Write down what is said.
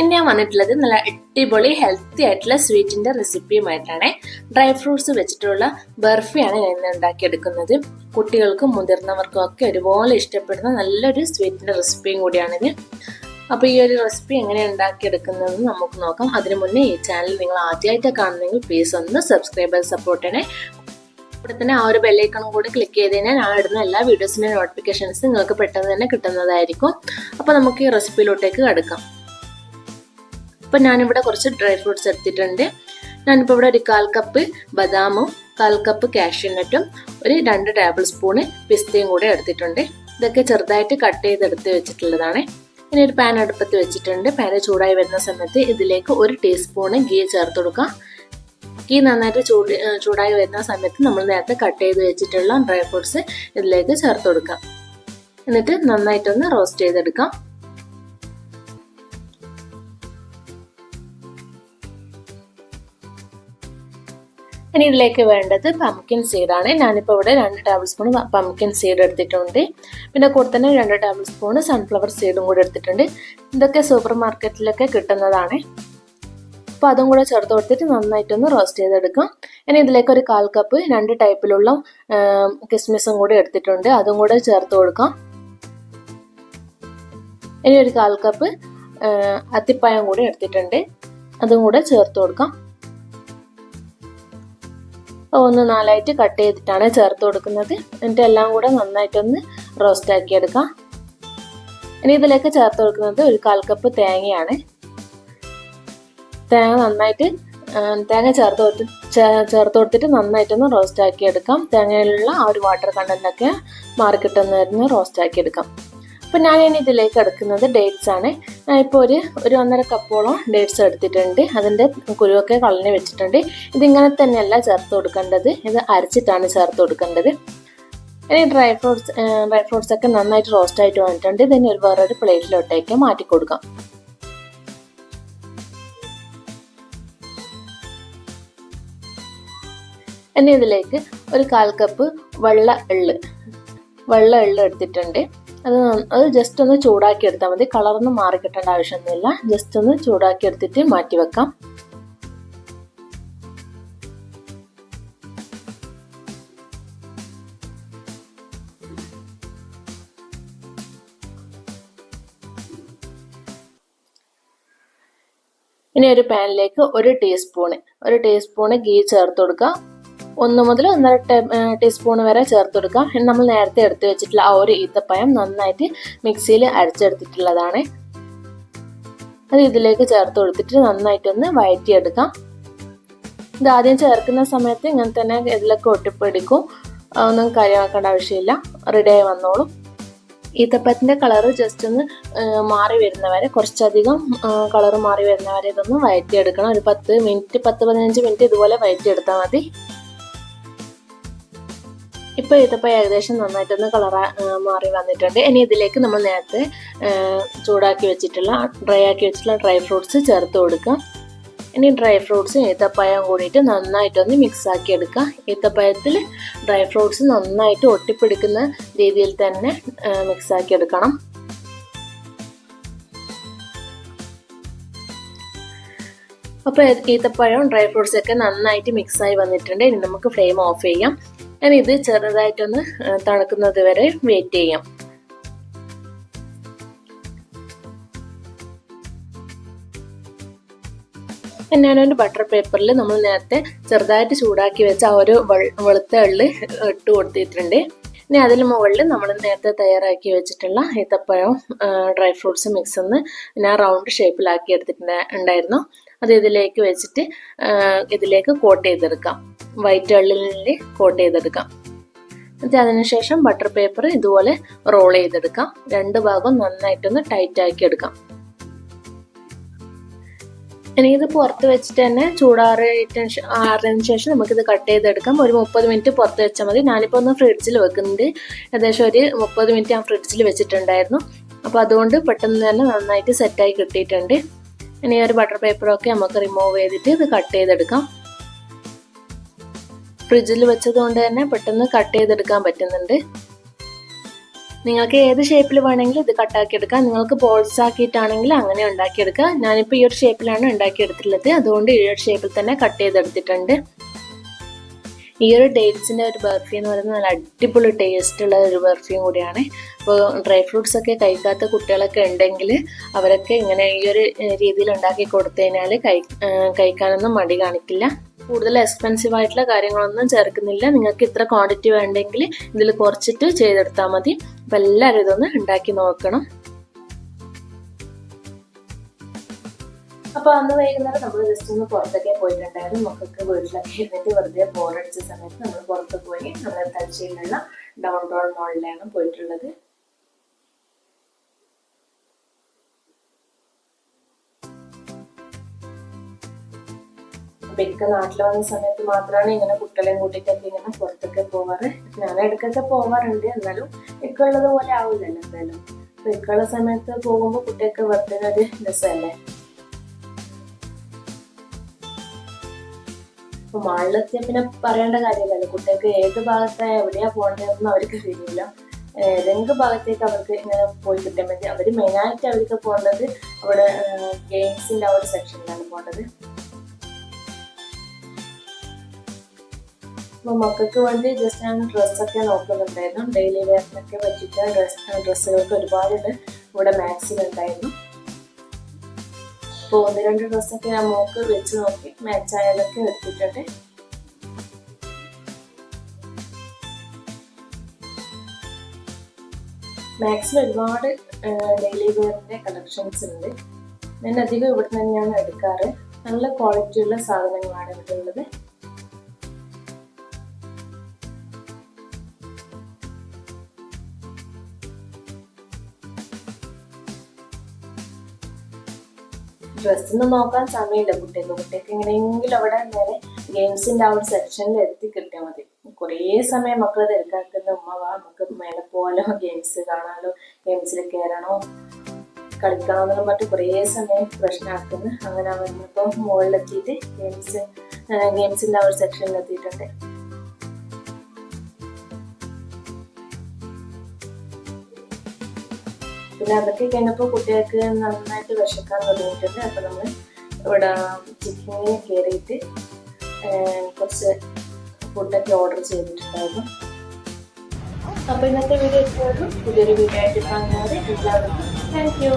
ഇന്ന് ഞാൻ വന്നിട്ടുള്ളത് നല്ല അടിപൊളി ഹെൽത്തി ആയിട്ടുള്ള സ്വീറ്റിന്റെ റെസിപ്പിയുമായിട്ടാണ് ഡ്രൈ ഫ്രൂട്ട്സ് വെച്ചിട്ടുള്ള ബർഫിയാണ് ഞാൻ ഇന്ന് ഉണ്ടാക്കിയെടുക്കുന്നത്. കുട്ടികൾക്കും മുതിർന്നവർക്കും ഒക്കെ ഒരുപോലെ ഇഷ്ടപ്പെടുന്ന നല്ലൊരു സ്വീറ്റിന്റെ റെസിപ്പിയും കൂടിയാണിത്. അപ്പോൾ ഈ ഒരു റെസിപ്പി എങ്ങനെ ഉണ്ടാക്കിയെടുക്കുന്നത് നമുക്ക് നോക്കാം. അതിനു മുന്നേ ഈ ചാനൽ നിങ്ങൾ ആദ്യമായിട്ട് കാണുന്നെങ്കിൽ പ്ലീസ് ഒന്ന് സബ്സ്ക്രൈബ് സപ്പോർട്ട് ചെയ്യണേ. ഇവിടെ തന്നെ ആ ഒരു ബെല്ലൈക്കണും കൂടി ക്ലിക്ക് ചെയ്ത് കഴിഞ്ഞാൽ ഞാൻ ഇടുന്ന എല്ലാ വീഡിയോസിന്റെ നോട്ടിഫിക്കേഷൻസ് നിങ്ങൾക്ക് പെട്ടെന്ന് തന്നെ കിട്ടുന്നതായിരിക്കും. അപ്പോൾ നമുക്ക് ഈ റെസിപ്പിയിലോട്ടേക്ക് കടക്കാം. അപ്പം ഞാനിവിടെ കുറച്ച് ഡ്രൈ ഫ്രൂട്ട്സ് എടുത്തിട്ടുണ്ട്. ഞാനിപ്പോൾ ഇവിടെ ഒരു കാൽ കപ്പ് ബദാമും കാൽ കപ്പ് കാഷ്യൂനട്ടും ഒരു രണ്ട് ടേബിൾ സ്പൂണ് പിസ്തയും കൂടെ എടുത്തിട്ടുണ്ട്. ഇതൊക്കെ ചെറുതായിട്ട് കട്ട് ചെയ്തെടുത്ത് വെച്ചിട്ടുള്ളതാണ്. ഇനി ഒരു പാൻ അടുപ്പത്ത് വെച്ചിട്ടുണ്ട്. പാന് ചൂടായി വരുന്ന സമയത്ത് ഇതിലേക്ക് ഒരു ടീസ്പൂണ് ഗീ ചേർത്ത് കൊടുക്കാം. ഗീ നന്നായിട്ട് ചൂട് ചൂടായി വരുന്ന സമയത്ത് നമ്മൾ നേരത്തെ കട്ട് ചെയ്ത് വെച്ചിട്ടുള്ള ഡ്രൈ ഫ്രൂട്ട്സ് ഇതിലേക്ക് ചേർത്ത് കൊടുക്കാം. എന്നിട്ട് നന്നായിട്ടൊന്ന് റോസ്റ്റ് ചെയ്തെടുക്കാം. ഇനി ഇതിലേക്ക് വേണ്ടത് പംകിൻ സീഡാണ് ഞാനിപ്പോൾ ഇവിടെ രണ്ട് ടേബിൾ സ്പൂൺ പംകിൻ സീഡ് എടുത്തിട്ടുണ്ട്. പിന്നെ കൂടെ തന്നെ രണ്ട് ടേബിൾ സ്പൂൺ സൺഫ്ലവർ സീഡും കൂടി എടുത്തിട്ടുണ്ട്. ഇതൊക്കെ സൂപ്പർ മാർക്കറ്റിലൊക്കെ കിട്ടുന്നതാണ്. അപ്പോൾ അതും കൂടെ ചേർത്ത് കൊടുത്തിട്ട് നന്നായിട്ടൊന്ന് റോസ്റ്റ് ചെയ്തെടുക്കാം. ഇനി ഇതിലേക്ക് ഒരു കാൽ കപ്പ് രണ്ട് ടൈപ്പിലുള്ള കിസ്മിസും കൂടി എടുത്തിട്ടുണ്ട്. അതും കൂടെ ചേർത്ത് കൊടുക്കാം. ഇനി ഒരു കാൽ കപ്പ് അത്തിപ്പായം കൂടി എടുത്തിട്ടുണ്ട്. അതും കൂടെ ചേർത്ത് കൊടുക്കാം. ഒന്ന് നാലായിട്ട് കട്ട് ചെയ്തിട്ടാണ് ചേർത്ത് കൊടുക്കുന്നത്. എന്നിട്ട് എല്ലാം കൂടെ നന്നായിട്ടൊന്ന് റോസ്റ്റ് ആക്കി എടുക്കാം ഇനി ഇതിലേക്ക് ചേർത്ത് കൊടുക്കുന്നത് ഒരു കാൽ കപ്പ് തേങ്ങയാണ്. തേങ്ങ നന്നായിട്ട് തേങ്ങ ചേർത്ത് കൊടുത്ത് ചേർത്ത് കൊടുത്തിട്ട് നന്നായിട്ടൊന്ന് റോസ്റ്റ് ആക്കി എടുക്കാം തേങ്ങയിലുള്ള ആ ഒരു വാട്ടർ കണ്ടന്റൊക്കെ മാർക്കറ്റിൽ വരുന്ന റോസ്റ്റ് ആക്കി എടുക്കാം അപ്പം ഞാൻ ഇനി ഇതിലേക്ക് എടുക്കുന്നത് ഡേറ്റ്സ് ആണ്. ഇപ്പോൾ ഒരു ഒരു ഒന്നര കപ്പോളം ഡേറ്റ്സ് എടുത്തിട്ടുണ്ട്. അതിന്റെ കുരുവൊക്കെ കളഞ്ഞ് വെച്ചിട്ടുണ്ട്. ഇതിങ്ങനെ തന്നെയല്ല ചേർത്ത് കൊടുക്കേണ്ടത്. ഇത് അരച്ചിട്ടാണ് ചേർത്ത് കൊടുക്കേണ്ടത്. ഇനി ഡ്രൈ ഫ്രൂട്ട്സ് ഡ്രൈ ഫ്രൂട്ട്സ് ഒക്കെ നന്നായിട്ട് റോസ്റ്റ് ആയിട്ട് വന്നിട്ടുണ്ട്. ഇതിന് ഒരു വേറൊരു പ്ലേറ്റിലോട്ടേക്ക് മാറ്റി കൊടുക്കാം. ഇനി ഇതിലേക്ക് ഒരു കാൽ കപ്പ് വെള്ള എള്ള്. വെള്ള എല്ലാം എടുത്തിട്ടുണ്ട്. അത് അത് ജസ്റ്റ് ഒന്ന് ചൂടാക്കി എടുത്താൽ മതി. കളറൊന്നും മാറി കിട്ടേണ്ട ആവശ്യമൊന്നുമില്ല. ജസ്റ്റ് ഒന്ന് ചൂടാക്കി എടുത്തിട്ട് മാറ്റി വെക്കാം. ഇനി ഒരു പാനിലേക്ക് ഒരു ടീസ്പൂണ് ഒരു ടീസ്പൂണ് ഗീ ചേർത്ത് കൊടുക്കുക ഒന്ന് മുതൽ ഒന്നര ടീസ്പൂൺ വരെ ചേർത്ത് കൊടുക്കാം നമ്മൾ നേരത്തെ എടുത്തു വെച്ചിട്ടുള്ള ആ ഒരു ഈത്തപ്പഴം നന്നായിട്ട് മിക്സിയിൽ അരച്ചെടുത്തിട്ടുള്ളതാണ്. അത് ഇതിലേക്ക് ചേർത്ത് കൊടുത്തിട്ട് നന്നായിട്ടൊന്ന് വഴറ്റിയെടുക്കാം. ഇത് ആദ്യം ചേർക്കുന്ന സമയത്ത് ഇങ്ങനെ തന്നെ ഇതിലൊക്കെ ഒട്ടിപ്പിടിക്കും. ഒന്നും കാര്യമാക്കേണ്ട ആവശ്യമില്ല. റെഡി ആയി വന്നോളും. ഈത്തപ്പത്തിന്റെ കളറ് ജസ്റ്റ് ഒന്ന് മാറി വരുന്നവരെ കുറച്ചധികം കളറ് മാറി വരുന്നവരെ ഇതൊന്ന് വഴറ്റിയെടുക്കണം. ഒരു പത്ത് മിനിറ്റ് പത്ത് പതിനഞ്ച് മിനിറ്റ് ഇതുപോലെ വഴറ്റിയെടുത്താൽ മതി. ഇപ്പോൾ ഇതിപ്പോൾ ഏകദേശം നന്നായിട്ടൊന്ന് കളർ മാറി വന്നിട്ടുണ്ട്. ഇനി ഇതിലേക്ക് നമ്മൾ നേരത്തെ ചൂടാക്കി വെച്ചിട്ടുള്ള ഡ്രൈ ആക്കി വെച്ചിട്ടുള്ള ഡ്രൈ ഫ്രൂട്ട്സ് ചേർത്ത് കൊടുക്കുക ഇനി ഡ്രൈ ഫ്രൂട്ട്സ് ഈത്തപ്പഴം കൂടിയിട്ട് നന്നായിട്ടൊന്ന് മിക്സ് ആക്കി എടുക്കുക ഈത്തപ്പഴത്തിൽ ഡ്രൈ ഫ്രൂട്ട്സ് നന്നായിട്ട് ഒട്ടിപ്പിടിക്കുന്ന രീതിയിൽ തന്നെ മിക്സ് ആക്കി എടുക്കണം. അപ്പോൾ ഈത്തപ്പഴവും ഡ്രൈ ഫ്രൂട്ട്സ് ഒക്കെ നന്നായിട്ട് മിക്സായി വന്നിട്ടുണ്ട്. ഇനി നമുക്ക് ഫ്ലെയിം ഓഫ് ചെയ്യാം. ഞാൻ ഇത് ചെറുതായിട്ടൊന്ന് തണുക്കുന്നത് വരെ വെയിറ്റ് ചെയ്യാം. ഞാനൊരു ബട്ടർ പേപ്പറിൽ നമ്മൾ നേരത്തെ ചെറുതായിട്ട് ചൂടാക്കി വെച്ച ആ ഒരു വെളുത്ത എള്ള് ഇട്ട് കൊടുത്തിട്ടുണ്ട്. ഇനി അതിന് മുകളിൽ നമ്മൾ നേരത്തെ തയ്യാറാക്കി വെച്ചിട്ടുള്ള ഈത്തപ്പഴവും ഡ്രൈ ഫ്രൂട്ട്സ് മിക്സ് ഒന്ന് ഞാൻ റൗണ്ട് ഷേപ്പിലാക്കി എടുത്തിട്ടുണ്ടായിരുന്നു അത് ഇതിലേക്ക് വെച്ചിട്ട് ഇതിലേക്ക് കോട്ട് ചെയ്തെടുക്കാം. വൈറ്റ് എള്ളിൽ കോട്ട് ചെയ്തെടുക്കാം. എന്നിട്ട് അതിനുശേഷം ബട്ടർ പേപ്പർ ഇതുപോലെ റോൾ ചെയ്തെടുക്കാം. രണ്ട് ഭാഗം നന്നായിട്ടൊന്ന് ടൈറ്റ് ആക്കി എടുക്കാം. ഇനി ഇത് പുറത്ത് വെച്ചിട്ട് തന്നെ ചൂടാറിയതിന് ആറിന് ശേഷം നമുക്കിത് കട്ട് ചെയ്തെടുക്കാം. ഒരു മുപ്പത് മിനിറ്റ് പുറത്ത് വെച്ചാൽ മതി. ഞാനിപ്പോൾ ഒന്ന് ഫ്രിഡ്ജിൽ വെക്കുന്നുണ്ട്. ഏകദേശം ഒരു മുപ്പത് മിനിറ്റ് ഞാൻ ഫ്രിഡ്ജിൽ വെച്ചിട്ടുണ്ടായിരുന്നു. അപ്പോൾ അതുകൊണ്ട് പെട്ടെന്ന് തന്നെ നന്നായിട്ട് സെറ്റായി കിട്ടിയിട്ടുണ്ട്. ഇനി ഒരു ബട്ടർ പേപ്പറൊക്കെ നമുക്ക് റിമൂവ് ചെയ്തിട്ട് ഇത് കട്ട് ചെയ്തെടുക്കാം. ഫ്രിഡ്ജിൽ വെച്ചത് കൊണ്ട് തന്നെ പെട്ടെന്ന് കട്ട് ചെയ്തെടുക്കാൻ പറ്റുന്നുണ്ട്. നിങ്ങൾക്ക് ഏത് ഷേപ്പിൽ വേണമെങ്കിലും ഇത് കട്ടാക്കിയെടുക്കാം നിങ്ങൾക്ക് ബോൾസ് ആക്കിയിട്ടാണെങ്കിൽ അങ്ങനെ ഉണ്ടാക്കിയെടുക്കുക ഞാനിപ്പോൾ ഈ ഒരു ഷേപ്പിലാണ് ഉണ്ടാക്കിയെടുത്തിട്ടുള്ളത് അതുകൊണ്ട് ഈ ഒരു ഷേപ്പിൽ തന്നെ കട്ട് ചെയ്തെടുത്തിട്ടുണ്ട്. ഈ ഒരു ഡേറ്റ്സിന്റെ ഒരു ബർഫി എന്ന് പറയുന്നത് നല്ല അടിപൊളി ടേസ്റ്റ് ഉള്ള ഒരു ബർഫിയും കൂടിയാണ്. അപ്പോൾ ഡ്രൈ ഫ്രൂട്ട്സ് ഒക്കെ കഴിക്കാത്ത കുട്ടികളൊക്കെ ഉണ്ടെങ്കിൽ അവരൊക്കെ ഇങ്ങനെ ഈ ഒരു രീതിയിൽ ഉണ്ടാക്കി കൊടുത്തു കഴിഞ്ഞാൽ കഴിക്കാനൊന്നും മടി കാണിക്കില്ല. കൂടുതൽ എക്സ്പെൻസീവ് ആയിട്ടുള്ള കാര്യങ്ങളൊന്നും ചേർക്കുന്നില്ല. നിങ്ങൾക്ക് ഇത്ര ക്വാണ്ടിറ്റി വേണ്ടെങ്കിൽ ഇതിൽ കുറച്ചിട്ട് ചെയ്തെടുത്താൽ മതി. അപ്പം എല്ലാവരും ഇതൊന്ന് ഉണ്ടാക്കി നോക്കണം. അപ്പൊ അന്ന് വൈകുന്നേരം നമ്മൾ ജസ്റ്റ് ഒന്ന് പുറത്തൊക്കെ പോയിട്ടുണ്ടായിരുന്നു. മക്കൾക്ക് വീട്ടിലൊക്കെ ഇരുന്നിട്ട് വെറുതെ ബോറടിച്ച സമയത്ത് നമ്മൾ പുറത്ത് പോയി. നമ്മുടെ തലശ്ശേരിയിലുള്ള ഡൗൺ ടൗൺ മോളിലാണ് പോയിട്ടുള്ളത്. അപ്പൊ എനിക്ക് നാട്ടിൽ വന്ന സമയത്ത് മാത്രമാണ് ഇങ്ങനെ കുട്ടികളെയും കൂട്ടിയിട്ടൊക്കെ ഇങ്ങനെ പുറത്തൊക്കെ പോവാറ്. ഞാൻ ഇടയ്ക്കൊക്കെ പോവാറുണ്ട്. എന്നാലും ഇപ്പൊ ഉള്ളത് പോലെ ആവില്ലല്ലോ എന്തായാലും. അപ്പൊ ഇക്കുള്ള സമയത്ത് പോകുമ്പോൾ കുട്ടിയൊക്കെ വെറുതെ രസമല്ലേ? അപ്പൊ മാളിലെത്തിയ പിന്നെ പറയേണ്ട കാര്യമില്ലല്ലോ. കുട്ടികൾക്ക് ഏത് ഭാഗത്തായ എവിടെയാ പോകേണ്ടതെന്ന് അവർക്ക് അറിയില്ല. ഏതെങ്കിലും ഭാഗത്തേക്ക് അവർക്ക് ഇങ്ങനെ പോയി കിട്ടാൻ പറ്റി. അവർ മെയിനായിട്ട് അവർക്ക് പോകേണ്ടത് അവിടെ ഗെയിംസിന്റെ ആ ഒരു സെക്ഷനിലാണ് പോകേണ്ടത്. അപ്പോൾ മക്കൾക്ക് വേണ്ടി ജസ്റ്റ് ഞാൻ ഡ്രസ്സൊക്കെ നോക്കുന്നുണ്ടായിരുന്നു. ഡെയിലി വെയറിനൊക്കെ പറ്റിയിട്ട് ഡ്രസ് ഡ്രസ്സുകൾക്ക് ഒരുപാടുണ്ട്. ഇവിടെ മാക്സിലുണ്ടായിരുന്നു അപ്പോൾ ഒന്ന് രണ്ട് ഡ്രസ്സൊക്കെ ഞാൻ മോക്ക് വെച്ച് നോക്കി. മാച്ച് ആയതൊക്കെ എടുത്തിട്ടുണ്ട്. മാക്സിൽ ഒരുപാട് ഡെയിലി വെയറിന്റെ കളക്ഷൻസ് ഉണ്ട്. ഞാൻ അധികം ഇവിടെ തന്നെയാണ് എടുക്കാറ്. നല്ല ക്വാളിറ്റിയുള്ള സാധനങ്ങളാണ് ഇവിടെ ഉള്ളത് ഡ്രസ്സൊന്നും നോക്കാൻ സമയമില്ല കുട്ടികൾക്ക്. കുട്ടികൾക്ക് എങ്ങനെയെങ്കിലും അവിടെ നേരെ ഗെയിംസിന്റെ ആ ഒരു സെക്ഷനിൽ എത്തി കിട്ടിയാൽ മതി. കുറേ സമയം മക്കൾ തിരക്കാക്കുന്ന ഉമ്മ വാ നമുക്ക് മേലെ പോകാനോ ഗെയിംസ് കാണാനോ ഗെയിംസിൽ കയറണോ കളിക്കണമെന്നും എന്നൊക്കെ പറഞ്ഞിട്ട് കുറേ സമയം പ്രശ്നമാക്കുന്നു അങ്ങനെ വന്നപ്പോൾ മുകളിലെത്തിയിട്ട് ഗെയിംസ് ഗെയിംസിന്റെ ആ ഒരു സെക്ഷനിൽ പിന്നെ അതൊക്കെ കഴിഞ്ഞപ്പോൾ കുട്ടികൾക്ക് നന്നായിട്ട് വിശക്കാൻ തുടങ്ങിയിട്ടുണ്ട് അപ്പോൾ നമ്മൾ ഇവിടെ ചിക്കനിൽ കയറിയിട്ട് കുറച്ച് ഫുഡൊക്കെ ഓർഡർ ചെയ്തിട്ടുണ്ടായിരുന്നു. അപ്പോൾ ഇന്നത്തെ വീഡിയോ ഇത്രയുള്ളൂ പുതിയൊരു വീഡിയോ ആയിട്ട് കാണുന്നത് എല്ലാവർക്കും താങ്ക് യു